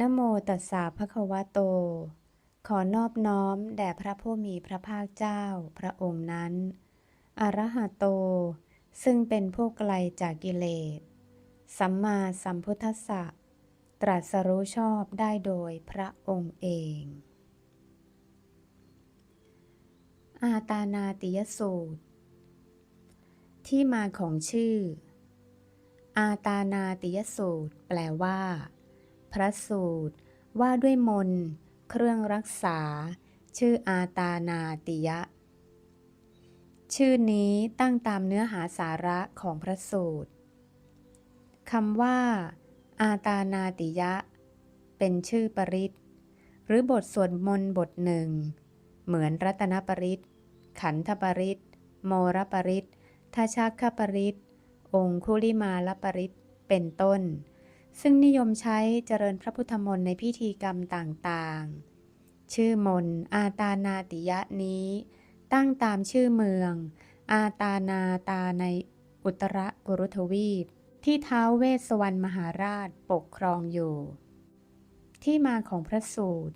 นโมตัสสะภะคะวะโต ขอนอบน้อมแด่พระผู้มีพระภาคเจ้าพระองค์นั้น อรหะโต ซึ่งเป็นผู้ไกลจากกิเลส สัมมาสัมพุทธัสสะ ตรัสรู้ชอบได้โดยพระองค์เอง อาตานาติยสูตร ที่มาของชื่อ อาตานาติยสูตร แปลว่า พระสูตร ว่าด้วยมนเครื่องรักษา ชื่ออาตานาติยะ ชื่อนี้ตั้งตามเนื้อหาสาระของพระสูตรคำว่า อาตานาติยะ เป็นชื่อปริศหรือบทสวดมนต์บทหนึ่ง เหมือนรัตนปริศขันธปริศโมรปริศทชักขปริศองคุลิมาลปริศเป็นต้น ซึ่งนิยมใช้เจริญพระพุทธมนต์ในพิธีกรรมต่างๆ ชื่อมนต์อาตานาติยะนี้ ตั้งตามชื่อเมือง อาตานาตาในอุตรกุรุทวีป ที่ท้าวเวสสวรรณมหาราชปกครองอยู่ ที่มาของพระสูตร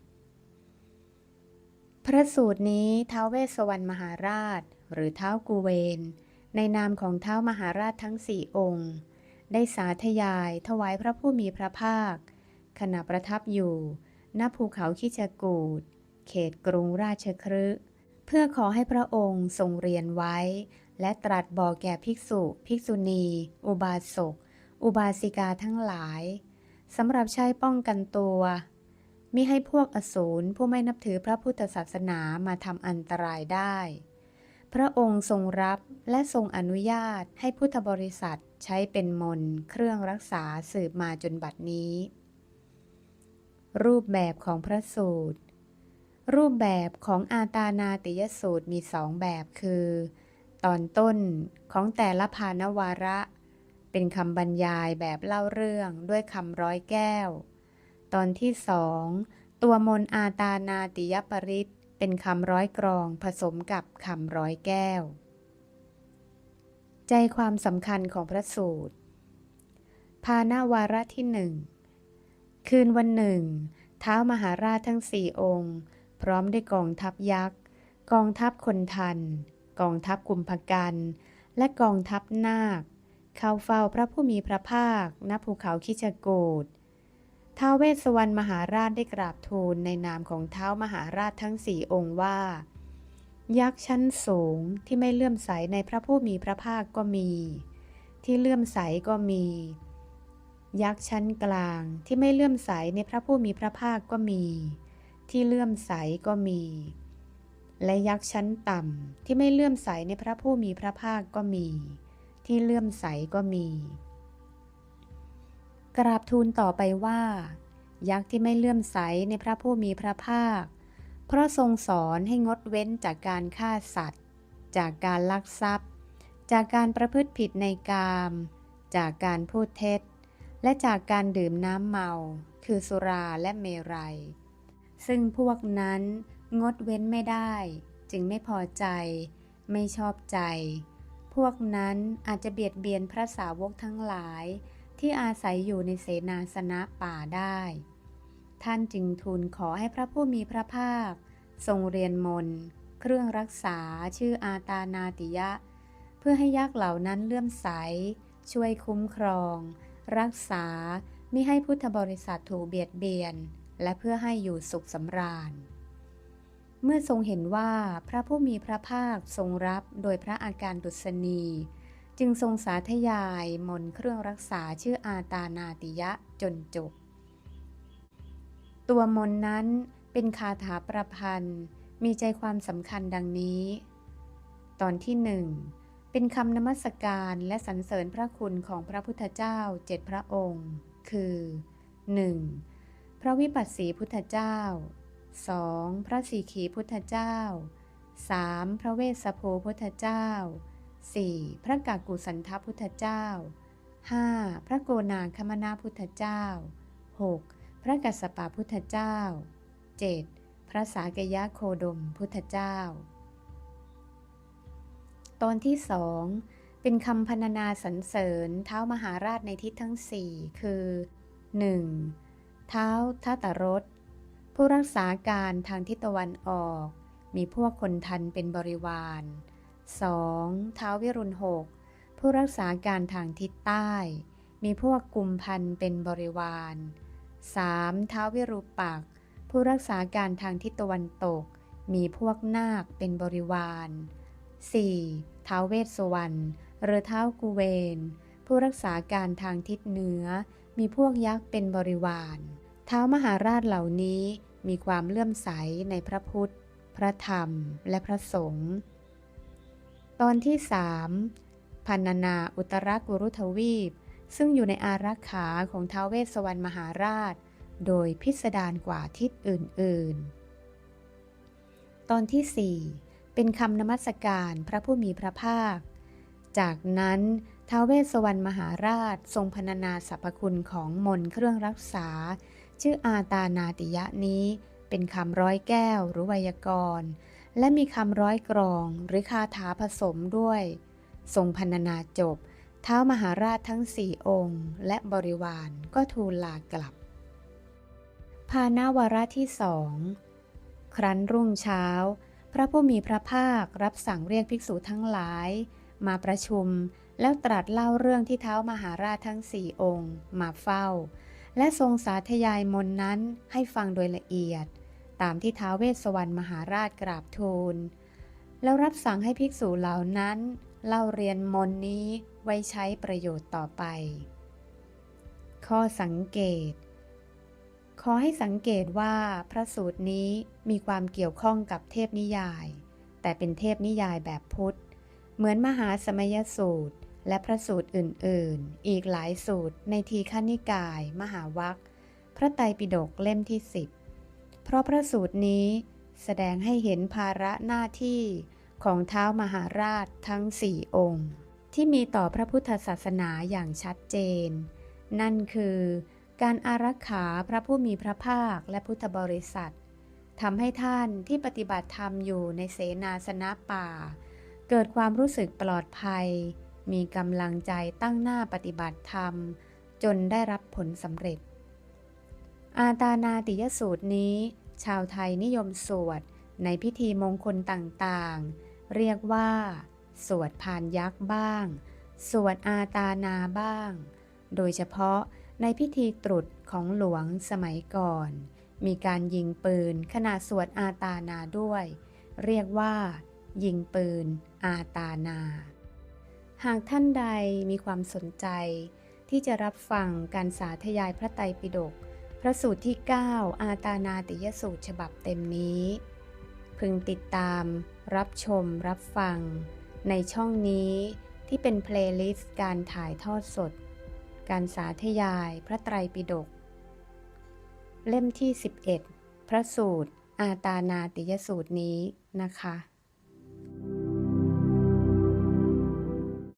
พระสูตรนี้ท้าวเวสสวรรณมหาราช หรือท้าวกุเวน ในนามของท้าวมหาราชทั้งสี่องค์ ได้สาธยายถวายพระผู้มีพระภาค ขณะประทับอยู่ณภูเขาคิจกูดเขตกรุงราชคฤห์เพื่อขอให้พระองค์ทรงเรียนไว้ และตรัสบอกแก่ภิกษุ ภิกษุณี อุบาสก อุบาสิกาทั้งหลายสำหรับใช้ป้องกันตัวมิให้พวกอสูรผู้ไม่นับถือพระพุทธศาสนามาทำอันตรายได้ พระองค์ทรงรับและทรงอนุญาตให้พุทธบริษัทใช้เป็นมนเครื่องรักษาสืบมาจนบัดนี้ รูปแบบของพระสูตร รูปแบบของอาตานาติยสูตรมีสองแบบคือ ตอนต้นของแต่ละพานวาระ เป็นคำบรรยายแบบเล่าเรื่องด้วยคำร้อยแก้ว ตอนที่สองตัวมนอาตานาติยปริต เป็นคำร้อยกรองผสมกับคำร้อยแก้ว ใจความสำคัญของพระสูตร พานาวาระที่หนึ่ง คืนวันหนึ่ง เท้ามหาราชทั้งสี่องค์ พร้อมด้วยกองทัพยักษ์ กองทัพคนทัน กองทัพกุมภกันและกองทัพนาค เข้าเฝ้าพระผู้มีพระภาคณภูเขาคิชกูด ท้าวเวสสวรรณมหาราชได้กราบทูลในนามของเท้ามหาราชทั้งสี่องค์ว่า ยักษ์ชั้นสูงที่ไม่เลื่อมใสในพระผู้มีพระภาคก็มี ที่เลื่อมใสก็มี ยักษ์ชั้นกลางที่ไม่เลื่อมใสในพระผู้มีพระภาคก็มี ที่เลื่อมใสก็มี และยักษ์ชั้นต่ำที่ไม่เลื่อมใสในพระผู้มีพระภาคก็มี ที่เลื่อมใสก็มี กราบทูลต่อไปว่า ยักษ์ที่ไม่เลื่อมใสในพระผู้มีพระภาค เพราะทรงสอนให้งดเว้นจากการฆ่าสัตว์ จากการลักทรัพย์ จากการประพฤติผิดในกาม จากการพูดเท็จ และจากการดื่มน้ำเมา คือสุราและเมรัย ซึ่งพวกนั้นงดเว้นไม่ได้ จึงไม่พอใจ ไม่ชอบใจ พวกนั้นอาจจะเบียดเบียนพระสาวกทั้งหลาย ที่อาศัยอยู่ในเสนาสนะป่าได้ ท่านจึงทูลขอให้พระผู้มีพระภาค ทรงเรียนมนต์เครื่องรักษาชื่ออาตานาติยะ เพื่อให้ยักษ์เหล่านั้นเลื่อมใส ช่วยคุ้มครอง รักษามิให้พุทธบริษัทถูกเบียดเบียน และเพื่อให้อยู่สุขสำราญ เมื่อทรงเห็นว่าพระผู้มีพระภาคทรงรับโดยพระอาการดุษณี จึงทรงสาธยายมนเครื่องรักษาชื่ออาตานาติยะจนจบ ตัวมนนั้นเป็นคาถาประพันธ์มีใจความสำคัญดังนี้ ตอนที่หนึ่งเป็นคำนมัสการและสรรเสริญพระคุณของพระพุทธเจ้าเจ็ดพระองค์ คือ 1. พระวิปัสสีพุทธเจ้า 2. พระสีขีพุทธเจ้า 3. พระเวสสภูพุทธเจ้า 4. พระกากุสันทพุทธเจ้า 5. พระโกนาคมนาพุทธเจ้า 6. พระกัสสปะพุทธเจ้า 7. พระสากยะโคดมพุทธเจ้า ตอนที่สองเป็นคำพรรณนาสรรเสริญเท้ามหาราชในทิศทั้งสี่คือ 1. เท้าทัตรสผู้รักษาการทางทิศตะวันออก มีพวกคนทันเป็นบริวาร 2. ท้าววิรุณหกผู้รักษาการทางทิศใต้ มีพวกกุมพันเป็นบริวาร 3. ท้าววิรูปัก ผู้รักษาการทางทิศตะวันตก มีพวกนาคเป็นบริวาร 4. ท้าวเวสสวรรณหรือท้าวกุเวน ผู้รักษาการทางทิศเหนือ มีพวกยักษ์เป็นบริวารท้าวมหาราชเหล่านี้มีความเลื่อมใสในพระพุทธ พระธรรม และพระสงฆ์ ตอนที่สามพันนาอุตรกุรุทวีป ซึ่งอยู่ในอารักขาของท้าวเวสสวรรณมหาราช โดยพิสดารกว่าทิศอื่น ๆ ตอนที่สี่เป็นคำนมัสการพระผู้มีพระภาค จากนั้นท้าวเวสสวรรณมหาราชทรงพรรณนาสรรพคุณของมนเครื่องรักษา ชื่ออาตานาติยะนี้เป็นคำร้อยแก้วหรือไวยากรณ์ และมีคำร้อยกรองหรือคาถาผสมด้วย ทรงพรรณนาจบ เท้ามหาราชทั้งสี่องค์ และบริวารก็ทูลลากลับ พานาวาระที่สองครั้นรุ่งเช้า พระผู้มีพระภาครับสั่งเรียกภิกษุทั้งหลาย มาประชุมแล้วตรัสเล่าเรื่องที่เท้ามหาราชทั้งสี่องค์ มาเฝ้า และทรงสาธยายมนนั้นให้ฟังโดยละเอียด ตามที่ท้าวเวสสวรรณมหาราชกราบทูล แล้วรับสั่งให้ภิกษุเหล่านั้นเล่าเรียนมนนี้ไว้ใช้ประโยชน์ต่อไป ข้อสังเกต ขอให้สังเกตว่าพระสูตรนี้มีความเกี่ยวข้องกับเทพนิยาย แต่เป็นเทพนิยายแบบพุทธ เหมือนมหาสมยสูตรและพระสูตรอื่น ๆ อีกหลายสูตรในทีฆนิกาย มหาวัคพระไตรปิฎกเล่มที่สิบ เพราะพระสูตรนี้แสดงให้เห็นภาระหน้าที่ของเท้ามหาราชทั้งสี่องค์ ที่มีต่อพระพุทธศาสนาอย่างชัดเจน นั่นคือการอารักขาพระผู้มีพระภาคและพุทธบริษัททำให้ท่านที่ปฏิบัติธรรมอยู่ในเสนาสนะป่า เกิดความรู้สึกปลอดภัย มีกำลังใจตั้งหน้าปฏิบัติธรรม จนได้รับผลสำเร็จ อาตานาติยสูตรนี้ ชาวไทยนิยมสวดในพิธีมงคลต่างๆ เรียกว่า สวดพานยักษ์บ้าง สวดอาตานาบ้าง โดยเฉพาะในพิธีตรุษของหลวงสมัยก่อน มีการยิงปืนขณะสวดอาตานาด้วย เรียกว่า ยิงปืน อาตานา หากท่านใดมีความสนใจ ที่จะรับฟังการสาธยายพระไตรปิฎก พระสูตรที่ 9 อาตานาติยสูตรฉบับเต็มนี้ พึงติดตาม รับชม รับฟัง ในช่องนี้ที่เป็นเพลย์ลิสต์การถ่ายทอดสด การสาธยายพระไตรปิฎก เล่มที่ 11 พระสูตร อาตานาติยสูตรนี้นะคะ